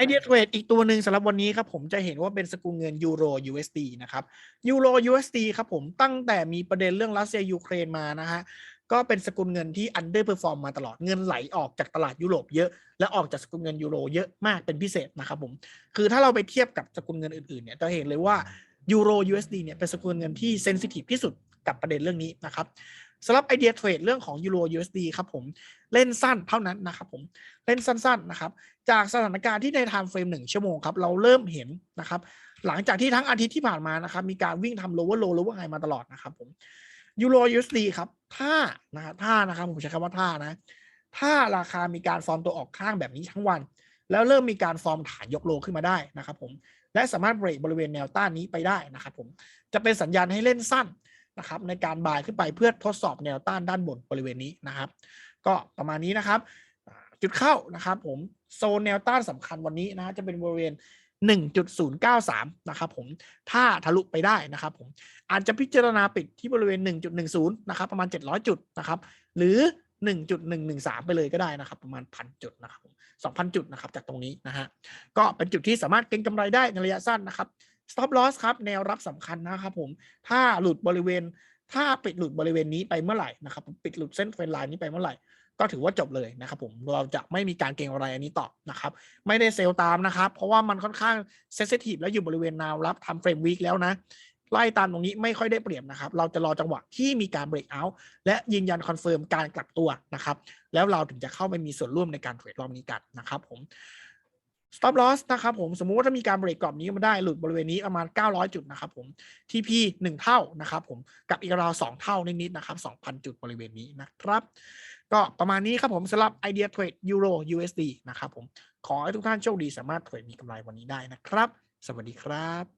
ไอเดียเทรดอีกตัวหนึ่งสำหรับวันนี้ครับผมจะเห็นว่าเป็นสกุลเงินยูโร USD นะครับยูโร USD ครับผมตั้งแต่มีประเด็นเรื่องรัสเซียยูเครนมานะฮะก็เป็นสกุลเงินที่อันเดอร์เพอร์ฟอร์มมาตลอดเงินไหลออกจากตลาดยุโรปเยอะ และออกจากสกุลเงินยูโรเยอะมากเป็นพิเศษนะครับผมคือถ้าเราไปเทียบกับสกุลเงินอื่นๆเนี่ยจะเห็นเลยว่ายูโร USD เนี่ยเป็นสกุลเงินที่เซนซิทีฟที่สุด กับประเด็นเรื่องนี้นะครับสำหรับไอเดียเทรดเรื่องของยูโร USD ครับผมเล่นสั้นเท่านั้นนะครับผมเล่นสั้นๆนะครับจากสถานการณ์ที่ในไทม์เฟรมหนึ่งชั่วโมงครับเราเริ่มเห็นนะครับหลังจากที่ทั้งอาทิตย์ที่ผ่านมานะครับมีการวิ่งทำ lower low lower high มาตลอดนะครับผมยูโร USD ครับถ้านะครับถ้านะครับผมใช้คำว่าถ้านะถ้าราคามีการฟอร์มตัวออกข้างแบบนี้ทั้งวัน แล้วเริ่มมีการฟอร์มฐานยกโลขึ้นมาได้นะครับผมและสามารถเบรกบริเวณแนวต้านนี้ไปได้นะครับผมจะเป็นสัญญาณให้เล่นสั้น นะครับในการบายขึ้นไปเพื่อทดสอบแนวต้านด้านบนบริเวณนี้นะครับ ก็ประมาณนี้นะครับ จุดเข้านะครับผมโซนแนวต้านสำคัญวันนี้นะฮะจะเป็นบริเวณ 1.093 นะครับผมถ้าทะลุไปได้นะครับผมอาจจะพิจารณาปิดที่บริเวณ 1.10 นะครับ ประมาณ 700 จุดนะครับ หรือ 1.113 ไปเลยก็ได้นะครับ ประมาณพันจุดนะครับผม2,000 จุดนะครับจากตรงนี้นะฮะก็เป็นจุดที่สามารถเก็งกำไรได้ในระยะสั้นนะครับ stop loss ครับแนวรับสำคัญนะครับผมถ้าหลุดบริเวณ ถ้าปิดหลุดบริเวณนี้ไปเมื่อไหร่นะครับปิดหลุดเส้นเทรนไลน์นี้ไปเมื่อไหร่ก็ถือว่าจบเลยนะครับผมเราจะไม่มีการเก็งอะไรอันนี้ต่อนะครับไม่ได้เซลล์ตามนะครับเพราะว่ามันค่อนข้างเซสซิทีฟและอยู่บริเวณแนวรับทำเฟรมวีคแล้วนะไล่ตามตรงนี้ไม่ค่อยได้เปรียบนะครับ เราจะรอจังหวะที่มีการเบรกเอาท์และยืนยันคอนเฟิร์มการกลับตัวนะครับ แล้วเราถึงจะเข้าไปมีส่วนร่วมในการเทรดรอบนี้กันนะครับผม stop loss นะครับผมสมมุติว่าถ้ามีการเบรกกรอบนี้มาได้หลุดบริเวณนี้ประมาณ 900 จุดนะครับผม TP 1เท่านะครับผมกับอีกราว2เท่านิดๆนะครับ 2,000 จุดบริเวณนี้นะครับ ก็ประมาณนี้ครับผมสำหรับไอเดียเทรดยูโร USD นะครับผมขอให้ทุกท่านโชคดีสามารถเทรดมีกำไรวันนี้ได้นะครับ สวัสดีครับ